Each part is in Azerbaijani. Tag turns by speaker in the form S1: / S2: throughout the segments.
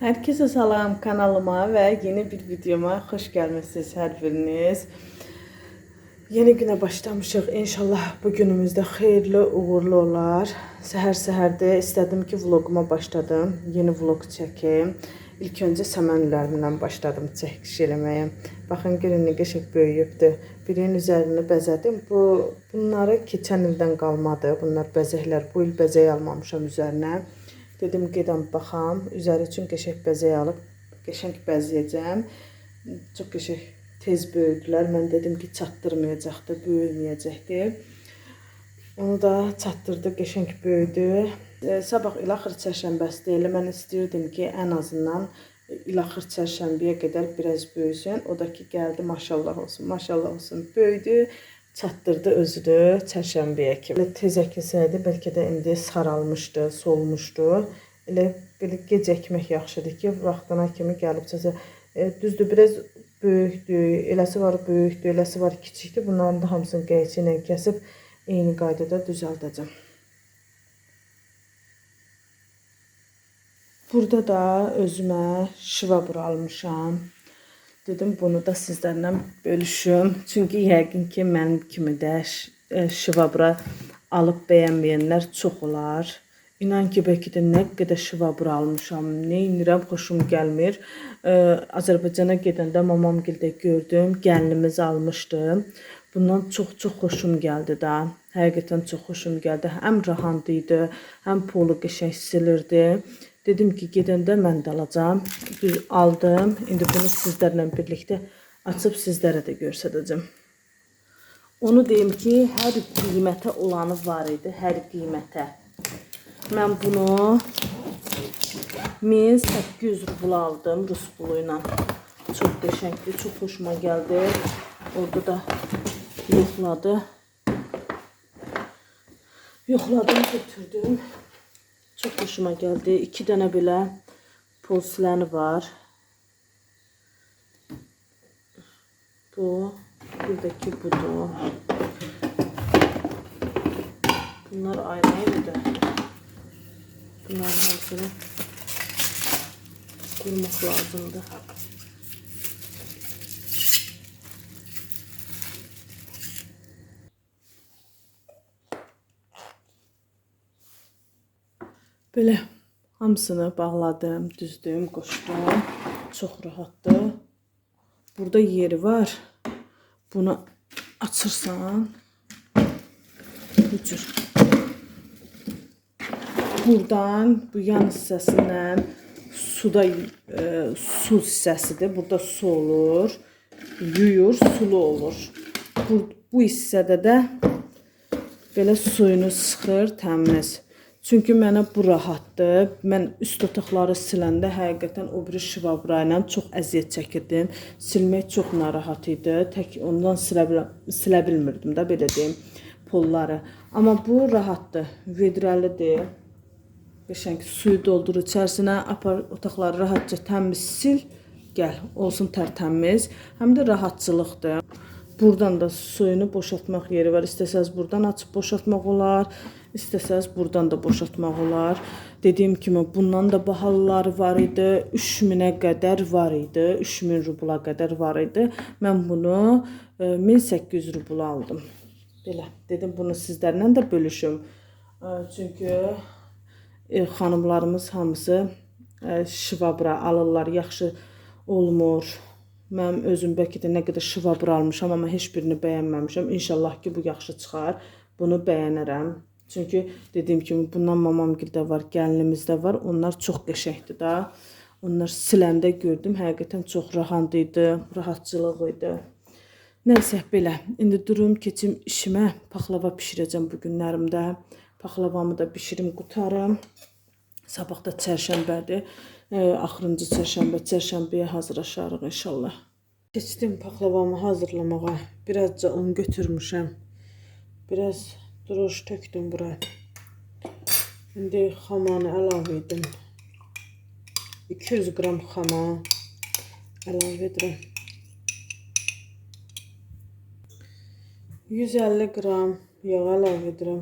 S1: Herkese salam kanalıma ve yeni bir videoma hoş gelmişsiniz her biriniz. Yeni güne başlamışıq. İnşallah bu günümüzdə xeyirli, uğurlu olar. Səhər-səhərdə istədim ki, vloguma başladım. Yeni vlog çəkim. İlk öncə səmənlərimdən başladım çəkiş eləməyə. Baxın görün nə qəşəng böyüyübdü. Birinin üzərini bəzədim. Bu bunları keçən ildən qalmadı. Bunlar bəzəklər. Bu il bəzək almamışam üzərinə. Dedim gedəm baxam. Üzəri üçün qəşəng bəzək alıb qəşəng bəzəyəcəm. Çox qəşəng tez böyüdülər. Mən dedim ki, çatdırmayacaqdı, böyüməyəcəkdi. Onu da çatdırdı, qəşəng böyüdü. E, sabah il axır çərşənbəsi deyil. Mən istəyirdim ki, ən azından il axır çərşənbəyə qədər biraz böyüsün. O da ki, gəldi, maşallah olsun, maşallah olsun, böyüdü, çatdırdı özünü çərşənbəyə kimi. Elə tez əkilsəydi, bəlkə də indi saralmışdı, solmuşdu. Elə belə gec əkmək yaxşıdır ki, vaxtına kimi gəlib çəsə. E, düzdür, biraz böyükdür, eləsi var böyükdür, eləsi var kiçikdir. Bunların da hamısını qəyçi ilə kəsib eyni qaydada düzəldəcəm. Burada da özümə şivabur almışam. Dedim bunu da sizlərlə bölüşüm. Çünki yəqin ki, mənim kimi də e, şivabura alıb bəyənməyənlər çox olar. İnan ki, bəlkə də nə qədər şivabur almışam, nə edirəm, xoşum gəlmir. Ee, Azərbaycana gedəndə mamamgildə gördüm, gəlinimiz almışdı. Bundan çox-çox xoşum gəldi də. Həqiqətən çox xoşum gəldi. Həm rahat idi, həm pulu qəşəng silirdi. Dedim ki, gedəndə mən də alacağam. Düz aldım. İndi bunu sizlərlə birlikdə açıb sizlərə də göstərəcəm. Onu deyim ki, hər qiymətə olanı var idi, hər qiymətə. Mən bunu 1800 rubl aldım Rus pulu ilə. Çox qəşəngdir, çox xoşuma gəldi. Orada da yoxladı. Yoxladım, götürdüm. Çok hoşuma geldi. İki tane böyle porseleni var. Bu. Buradaki budu. Bunlar ayrı ayrı da. Bunların hepsini kurmak lazımdı. Belə hamısını bağladım, düzdüm, qoşdum. Çox rahatdır. Burada yeri var. Bunu açırsan bu cür. Buradan bu yan hissəsindən suda e, su hissəsidir. Burada su olur. Yuyur, sulu olur. Bu, bu hissədə də belə suyunu sıxır, təmiz. Çünki mənə bu rahatdır. Mən üst otaqları siləndə həqiqətən o biri şivabra ilə çox əziyyət çəkirdim. Silmək çox narahat idi. Tək ondan silə, bil silə bilmirdim də belə deyim pulları. Amma bu rahatdır. Vedrəlidir. Qəşəng suyu doldur içərisinə, apar otaqları rahatca təmiz sil, gəl. Olsun tərtəmiz. Həm də rahatçılıqdır. Buradan da suyunu boşaltmaq yeri var. İstəsəz buradan açıb boşaltmaq olar, istəsəz buradan da boşaltmaq olar. Dediyim kimi bundan da bahalıları var idi. 3000-ə qədər var idi. 3000 rubla qədər var idi. Mən bunu e, 1800 rubla aldım. Belə dedim bunu sizlərlə də bölüşüm. E, Çünki e, xanımlarımız hamısı e, şivabra alırlar, yaxşı olmur. Mən özüm bəlkə də nə qədər şivabra almışam, amma heç birini bəyənməmişəm. İnşallah ki, bu yaxşı çıxar. Bunu bəyənərəm. Çünki dediyim kimi bundan mamamgildə var, gəlinimizdə var. Onlar çox qəşəngdir də. Onlar siləndə gördüm, həqiqətən çox rahat idi, rahatçılıq idi. Nəysə belə. İndi durum keçim işimə. Paxlava bişirəcəm bu günlərimdə. Paxlavamı da bişirim, qutarım. Sabah da çərşənbədir. E, axırıncı çərşənbə, çərşənbəyə hazırlaşarıq inşallah. Keçdim paxlavamı hazırlamağa. Birazca un götürmüşəm. Biraz droş tökdüm bura. İndi xamanı əlavə edim. 200 qram xama əlavə edirəm. 150 qram yağ əlavə edirəm.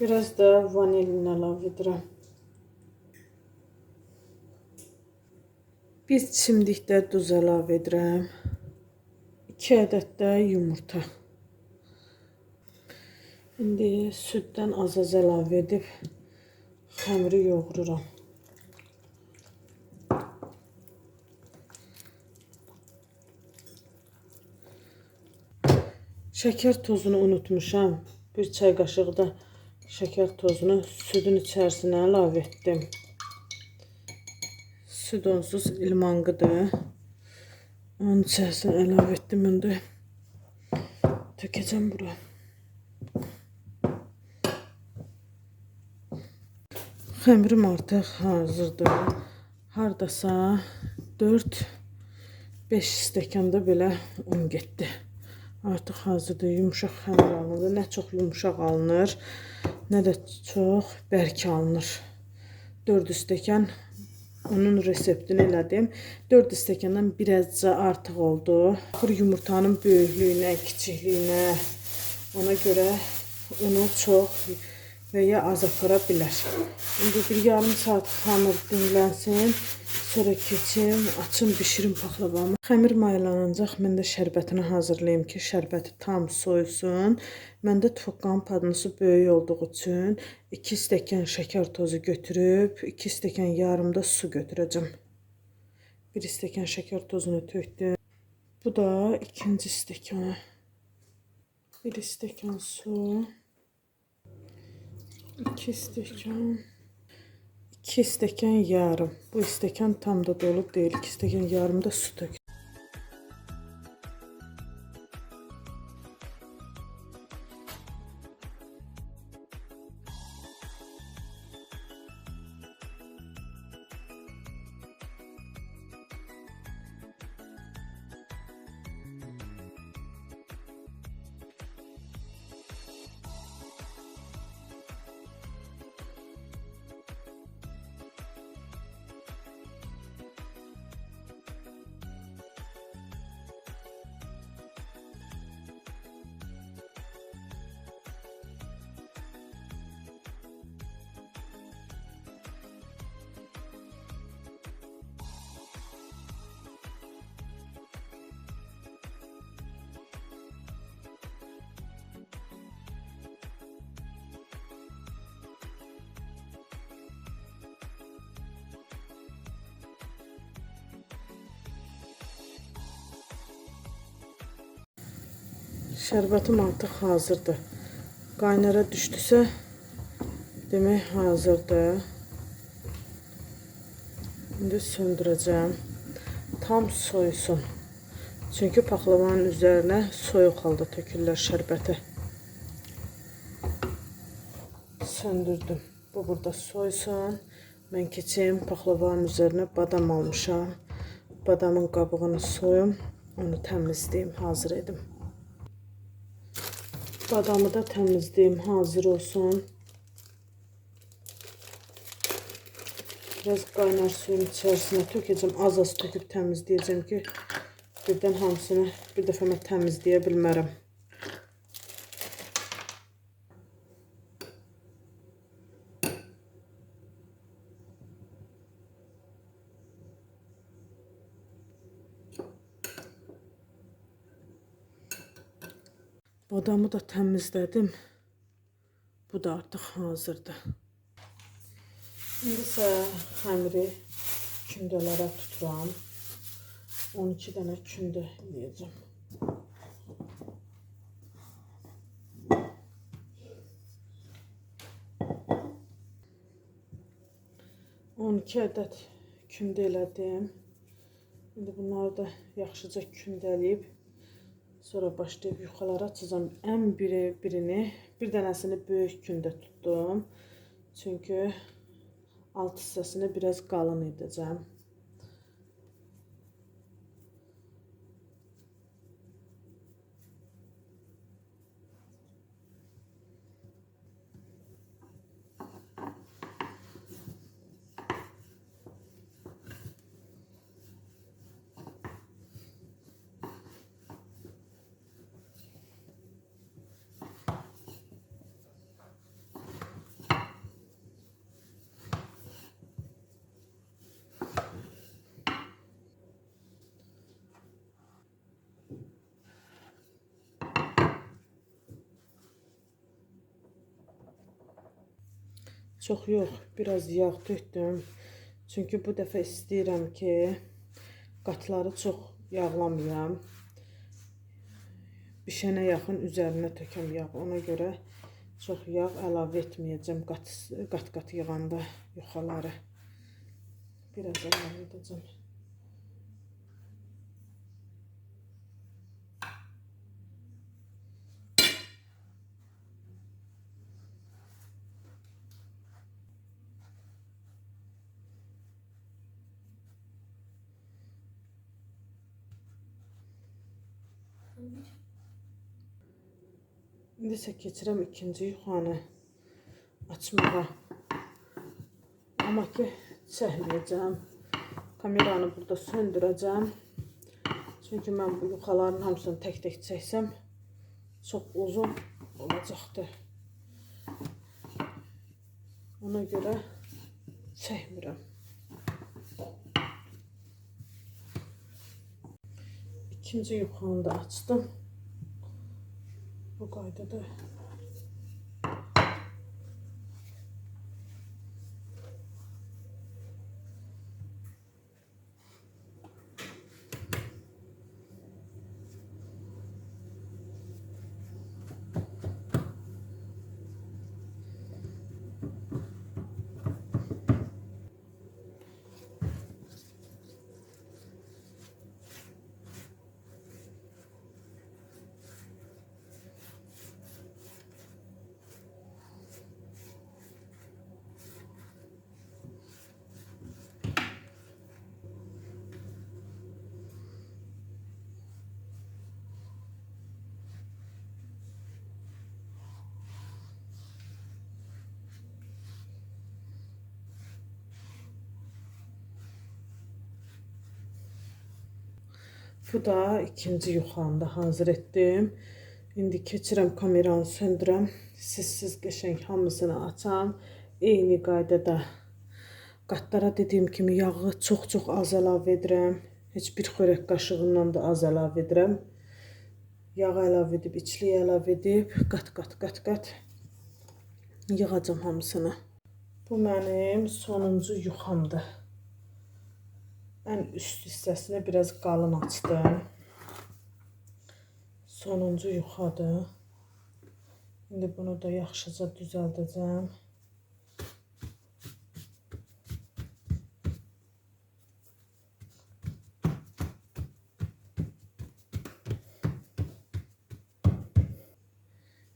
S1: Biraz da vanilin əlavə edirəm. Bir çimdik də duz əlavə edirəm. 2 ədəd də yumurta. İndi süddən az-az əlavə edib xəmiri yoğururam. Şəkər tozunu unutmuşam. Bir çay qaşığı da şəkər tozunu südün içərisinə əlavə etdim. Süd onsuz ilmanqıdır. Onun içərisinə əlavə etdim indi. Tökəcəm bura. Xəmirim artıq hazırdır. Hardasa 4 5 stəkanda belə un getdi. Artıq hazırdır. Yumşaq xəmir alınır. Nə çox yumşaq alınır, nə də çox bərk alınır. 4 stəkan onun reseptini elədim. 4 stəkandan birazca artıq oldu. Axır yumurtanın böyüklüyünə, kiçikliyinə ona görə unu çox və ya az apara bilər. İndi bir yarım saat xəmir dinlənsin. Sonra keçim, açım, bişirim paxlavamı. Xəmir mayalanacaq. Mən də şərbətini hazırlayım ki, şərbəti tam soyusun. Məndə tufaqanın padnosu böyük olduğu üçün 2 stəkan şəkər tozu götürüb, 2 stəkan yarım da su götürəcəm. 1 stəkan şəkər tozunu tökdüm. Bu da ikinci stəkanı. 1 stəkan su. 2 stəkan. 2 stəkan yarım. Bu stəkan tam da dolub deyil. 2 stəkan yarım da su tök. Şərbətim artıq hazırdır. Qaynara düşdüsə, demək hazırdır. İndi söndürəcəm. Tam soyusun. Çünki paxlavanın üzərinə soyuq halda tökürlər şərbəti. Söndürdüm. Bu burada soysun. Mən keçim paxlavanın üzərinə badam almışam. Badamın qabığını soyum, onu təmizləyim, hazır edim. Badamı da təmizləyim, hazır olsun. Biraz qaynar suyun içərisinə tökəcəm. Az-az töküb təmizləyəcəm ki, birdən hamısını bir dəfə mən təmizləyə. Badamı da təmizlədim. Bu da artıq hazırdır. İndi isə xəmiri kündələrə tuturam. 12 dənə kündə yeyəcəm. On iki ədəd kündə elədim. İndi bunları da yaxşıca kündələyib Sonra başlayıb yuxalara açacağam. Ən biri birini, bir dənəsini böyük kündə tutdum. Çünki alt hissəsini biraz qalın edəcəm. Çox yox, biraz yağ tökdüm. Çünki bu dəfə istəyirəm ki, qatları çox yağlamayam. Bişənə yaxın üzərinə tökəm yağ. Ona görə çox yağ əlavə etməyəcəm qat qat-qat yığanda yuxaları. Biraz əlavə edəcəm. İndi isə keçirəm ikinci yuxanı açmağa. Amma ki çəkməyəcəm. Kameranı burada söndürəcəm. Çünki mən bu yuxaların hamısını tək-tək çəksəm çox uzun olacaqdır. Ona görə çəkmirəm. ikinci yukanı da açtım. Bu kayda da Bu da ikinci yuxamda hazır etdim. İndi keçirəm kameranı söndürəm. Sizsiz qəşəng hamısını açam. Eyni qaydada qatlara dediyim kimi yağı çox-çox az əlavə edirəm. Heç bir xörək qaşığından da az əlavə edirəm. Yağ əlavə edib, içliyi əlavə edib, qat-qat, qat-qat yığacam hamısını. Bu mənim sonuncu yuxamdır. Ən üst hissəsini biraz qalın açdım. Sonuncu yuxadır. İndi bunu da yaxşıca düzəldəcəm.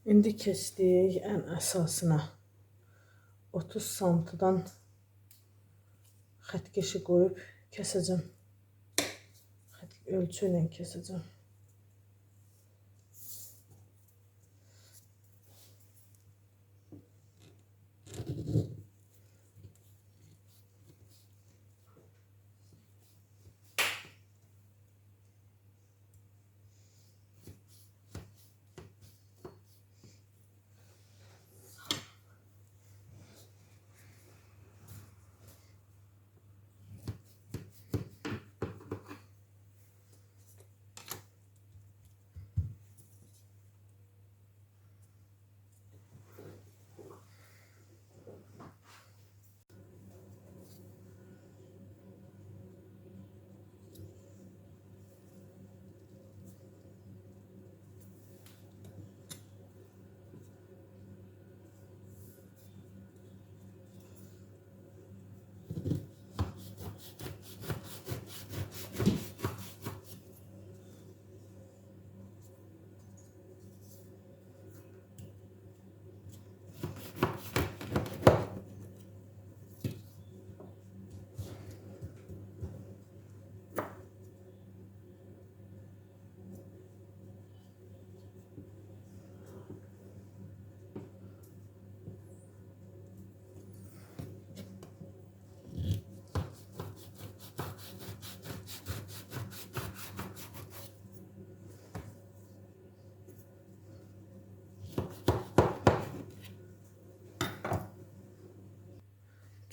S1: İndi keçdik ən əsasına. 30 santıdan xəttkeşi qoyub keseceğim. Hadi ölçüyle keseceğim.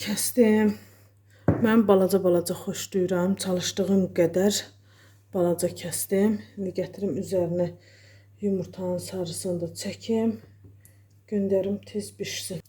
S1: Kəsdim. Mən balaca-balaca xoşlayıram. Çalışdığım qədər balaca kəsdim. İndi gətirim üzərinə yumurtanın sarısını da çəkim. Göndərim tez bişsin.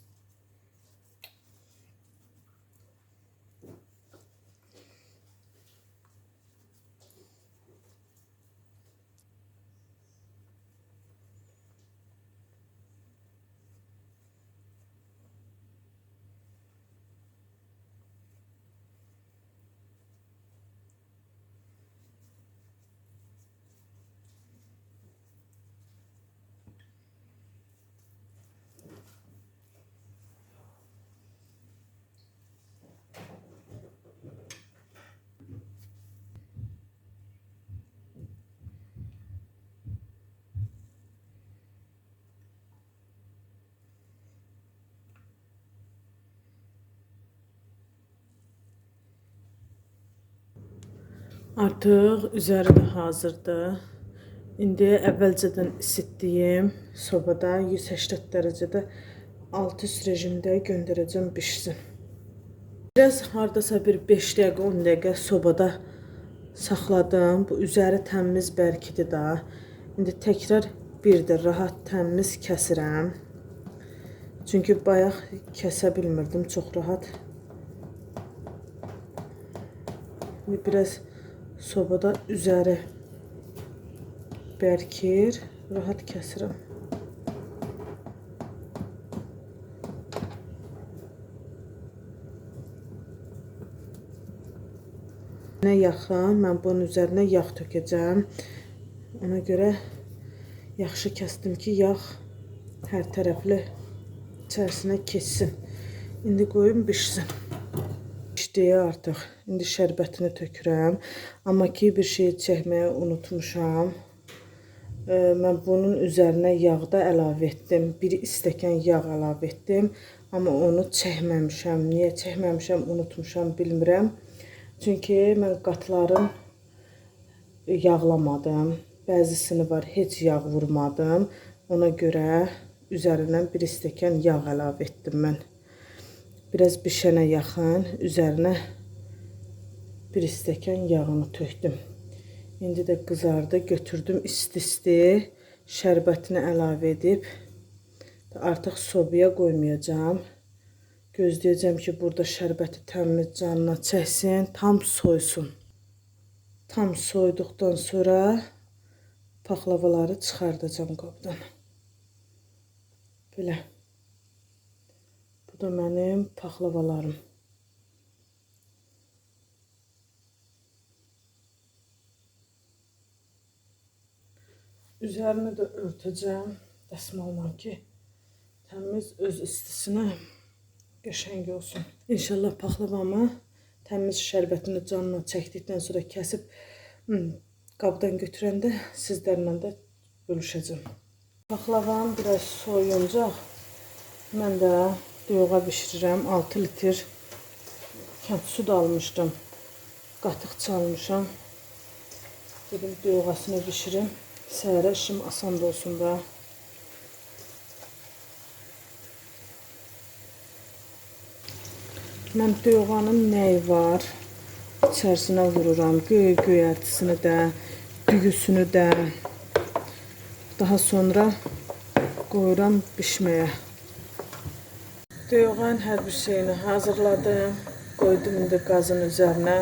S1: Artıq üzəri də hazırdır. İndi əvvəlcədən isitdiyim sobada 180 dərəcədə alt üst rejimdə göndərəcəm bişsin. Biraz hardasa bir 5 dəqiqə 10 dəqiqə sobada saxladım. Bu üzəri təmiz bərkidir da. İndi təkrar bir də rahat təmiz kəsirəm. Çünki bayaq kəsə bilmirdim çox rahat. İndi biraz sobada üzəri bərkir, rahat kəsirəm. Nə yaxın, mən bunun üzərinə yağ tökəcəm. Ona görə yaxşı kəsdim ki, yağ hər tərəfli içərisinə keçsin. İndi qoyum bişsin. Pişdi artıq. İndi şərbətini tökürəm. Amma ki bir şey çəkməyi unutmuşam. Ee, mən bunun üzərinə yağ da əlavə etdim. Bir stəkan yağ əlavə etdim. Amma onu çəkməmişəm. Niyə çəkməmişəm, unutmuşam, bilmirəm. Çünki mən qatların yağlamadım. Bəzisini var, heç yağ vurmadım. Ona görə üzərindən bir stəkan yağ əlavə etdim mən. Biraz bişənə yaxın üzərinə bir stəkan yağını tökdüm. İndi də qızardı. Götürdüm isti-isti şərbətini əlavə edib artıq sobaya qoymayacağam. Gözləyəcəm ki, burada şərbəti təmiz canına çəksin, tam soysun. Tam soyduqdan sonra paxlavaları çıxardacağam qabdan. Belə. Bu da mənim paxlavalarım. Üzərini də örtəcəm dəsmalla ki, təmiz öz istisinə qəşəng olsun. İnşallah paxlavamı təmiz şərbətini canına çəkdikdən sonra kəsib qabdan götürəndə sizlərlə də bölüşəcəm. Paxlavam biraz soyuncaq. Mən də düyüğa bişirirəm. 6 litr kənd su da almışdım. Qatıq çalmışam. Dedim düyüğasını bişirim. Səhərə işim asan da olsun da. Mən döyğanın nəyi var? İçərisinə vururam. Göy göyərtisini də, düyüsünü də. Daha sonra qoyuram bişməyə. Döyğan hər bir şeyini hazırladım. Qoydum indi qazın üzərinə.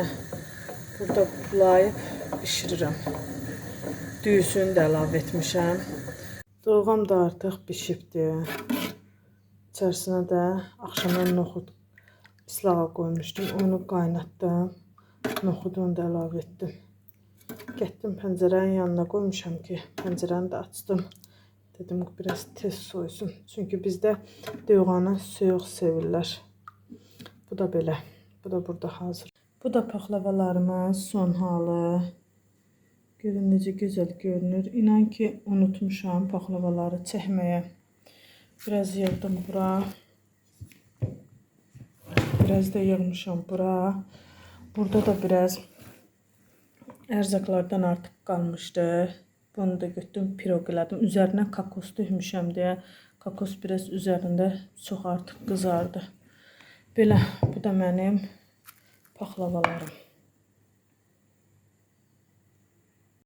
S1: Burada bulayıb bişirirəm. Düyüsünü də əlavə etmişəm. Doğam da artıq bişibdir. İçərisinə də axşamdan noxud islağa qoymuşdum. Onu qaynatdım. Noxudunu da əlavə etdim. Getdim pəncərənin yanına qoymuşam ki, pəncərəni də açdım. Dedim biraz tez soysun. Çünki bizdə döyğanı soyuq sevirlər. Bu da belə. Bu da burada hazır. Bu da paxlavalarımız son halı. Görün necə gözəl görünür. İnan ki, unutmuşam paxlavaları çəkməyə. Biraz yığdım bura. Biraz da yığmışam bura. Burada da biraz ərzaqlardan artıq qalmışdı. Bunu da götürdüm, piroq elədim. Üzərinə kakos tökmüşəm deyə kakos biraz üzərində çox artıq qızardı. Belə, bu da mənim paxlavalarım.